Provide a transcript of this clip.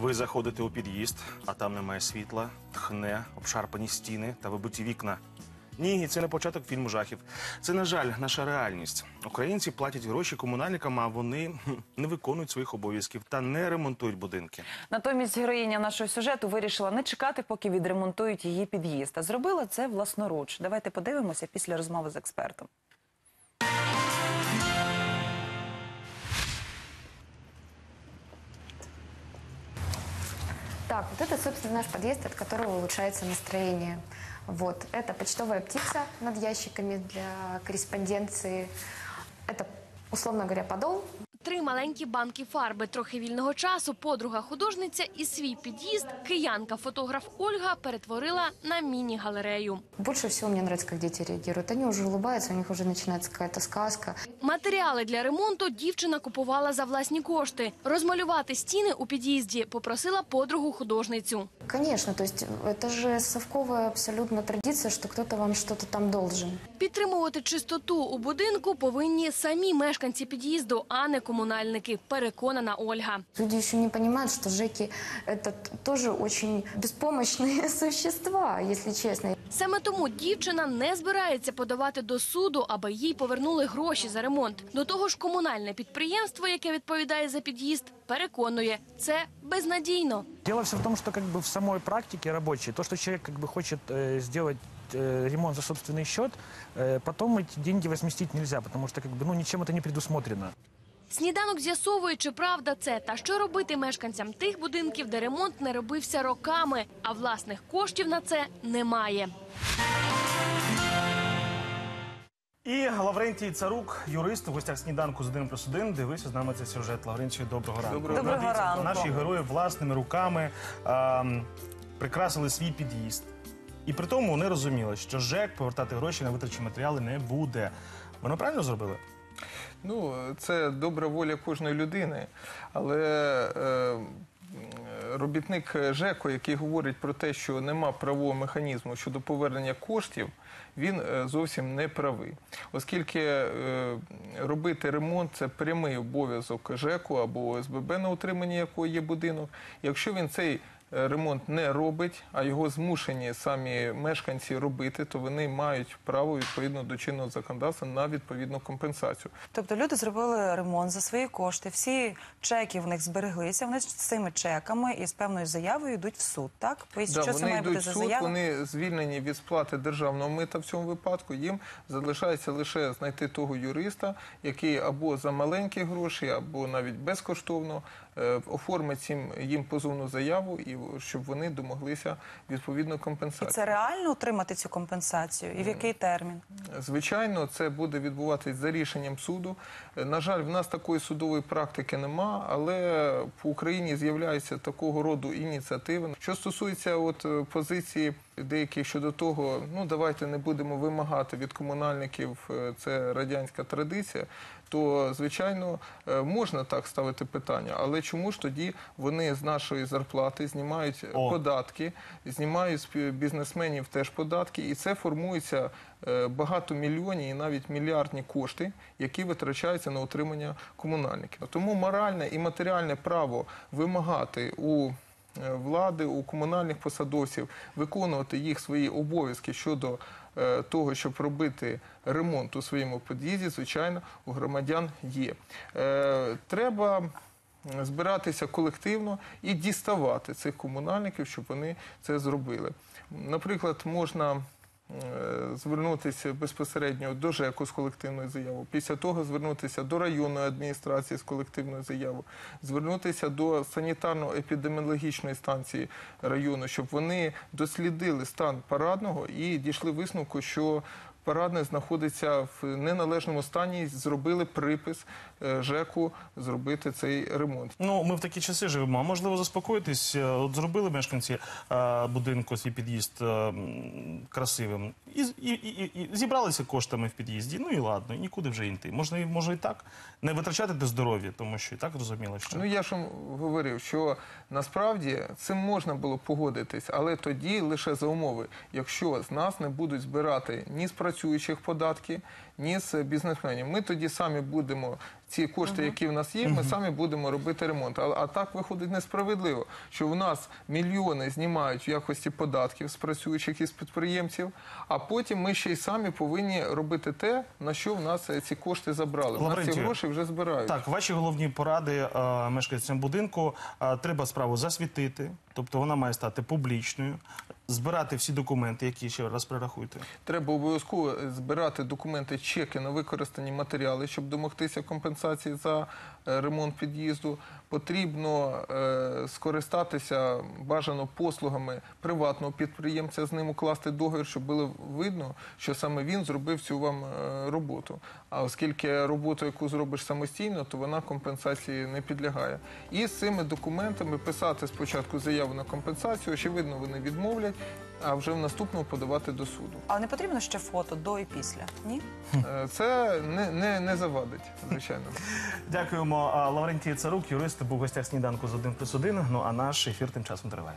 Ви заходите у під'їзд, а там немає світла, тхне, обшарпані стіни та вибиті вікна. Ні, це не початок фільму жахів. Це, на жаль, наша реальність. Українці платять гроші комунальникам, а вони не виконують своїх обов'язків та не ремонтують будинки. Натомість героїня нашого сюжету вирішила не чекати, поки відремонтують її під'їзд. А зробила це власноруч. Давайте подивимося після розмови з експертом. Так, вот это, собственно, наш подъезд, от которого улучшается настроение. Вот, это почтовая птица над ящиками для корреспонденции. Это, условно говоря, подол. Три маленькі банки фарби, трохи вільного часу, подруга художниця і свій під'їзд, киянка-фотограф Ольга перетворила на міні-галерею. Больше всего мне нравится, как дети реагируют. Они уже улыбаются, у них уже начинается какая-то сказка. Матеріали для ремонту дівчина купувала за власні кошти. Розмалювати стіни у під'їзді попросила подругу художницю. То есть это же совковая абсолютно традиция, что кто-то вам что-то там должен. Підтримувати чистоту у будинку повинні самі мешканці під'їзду, а не комунальники. Переконана Ольга. Люди еще не понимают, что Жеки – это т- тоже очень беспомощные существа, если честно. Саме тому дівчина не збирається подавати до суду, аби їй повернули гроші за ремонт. До того ж, комунальне підприємство, яке відповідає за під'їзд, переконує це безнадійно. Дело все в том, что как бы в самой практике рабочей, то, что человек как бы хочет э, сделать э, ремонт за собственный счет, э, потом эти деньги возместить нельзя, потому что как бы ну ничем это не предусмотрено. Сніданок з'ясовує, чи правда це та що робити мешканцям тих будинків, де ремонт не робився роками, а власних коштів на це немає. І Лаврентій Царук, юрист у гостях сніданку з 1 плюс 1, дивився з нами цей сюжет. Лаврентію, доброго ранку. Доброго Дивіться, ранку. Наші герої власними руками ем, прикрасили свій під'їзд. І при тому вони розуміли, що ЖЕК повертати гроші на витрачені матеріали не буде. Вони правильно зробили? Ну, це добра воля кожної людини, але е, робітник ЖЕКу, який говорить про те, що нема правового механізму щодо повернення коштів, він е, зовсім не правий. Оскільки е, робити ремонт це прямий обов'язок ЖЕКу або ОСББ, на утриманні якого є будинок. Якщо він цей ремонт не робить, а його змушені самі мешканці робити, то вони мають право відповідно до чинного законодавства на відповідну компенсацію. Тобто люди зробили ремонт за свої кошти, всі чеки в них збереглися. Вони з цими чеками і з певною заявою йдуть в суд. Так поясніть, Да, що це вони має йдуть бути в за суд, заява? вони звільнені від сплати державного мита в цьому випадку. Їм залишається лише знайти того юриста, який або за маленькі гроші, або навіть безкоштовно е, оформить їм, їм позовну заяву, і щоб вони домоглися відповідної І це реально отримати цю компенсацію? І в який термін? Звичайно, це буде відбуватись за рішенням суду. Е, На жаль, в нас такої судової практики нема, але по Україні з'являються такого роду ініціативи. Що стосується от е, позиції деяких щодо того, ну давайте не будемо вимагати від комунальників, е, це радянська традиція. То звичайно е, можна так ставити питання, але чому ж тоді вони з нашої зарплати знімають О. податки, знімають з бізнесменів теж податки, і це формується е, багатомільйонні і навіть мільярдні кошти, які витрачаються на утримання комунальників. Тому моральне і матеріальне право вимагати у влади, у комунальних посадовців виконувати їх свої обов'язки щодо е, того, щоб робити ремонт у своєму під'їзді, звичайно, у громадян є. Е, Треба збиратися колективно і діставати цих комунальників, щоб вони це зробили. Наприклад, можна е, звернутися безпосередньо до ЖЕКу з колективною заявою, після того звернутися до районної адміністрації з колективною заявою, звернутися до санітарно-епідеміологічної станції району, щоб вони дослідили стан парадного і дійшли висновку, що парадне знаходиться в неналежному стані, зробили припис е, ЖЕКу зробити цей ремонт. Ну, ми в такі часи живемо. А можливо, заспокоїтись. Е, От зробили мешканці е, будинку свій під'їзд красивим і, і, і, і, зібралися коштами в під'їзді. Ну і ладно, і нікуди вже йти. Можна і може і так не витрачати до здоров'я, тому що і так зрозуміло, що Ну я ж вам говорив, що насправді цим можна було погодитись, але тоді лише за умови, якщо з нас не будуть збирати ні працівників, працюючих податки, ні з бізнесменів. Ми тоді самі будемо ці кошти, які в нас є, ми самі будемо робити ремонт. А, а так виходить несправедливо, що в нас мільйони знімають в якості податків з працюючих із підприємців, а потім ми ще й самі повинні робити те, на що в нас е, ці кошти забрали. У нас ці гроші вже збирають. Так, ваші головні поради е, мешканцям будинку. Е, треба справу засвітити, тобто вона має стати публічною, збирати всі документи, які ще раз перерахуйте. Треба обов'язково збирати документи, чеки на використані матеріали, щоб домогтися компенсації за е, ремонт під'їзду. Потрібно е, скористатися бажано послугами приватного підприємця, з ним укласти договір, щоб було видно, що саме він зробив цю вам е, роботу. А оскільки роботу, яку зробиш самостійно, то вона компенсації не підлягає. І з цими документами писати спочатку заяву на компенсацію, очевидно, вони відмовлять, а вже в наступному подавати до суду. Але не потрібно ще фото до і після. Ні? Е, Це не, не, не завадить, звичайно. Дякуємо. А, Лаврентій Царук, юрист, був в гостях сніданку з 1 плюс 1. Ну а наш ефір тим часом триває.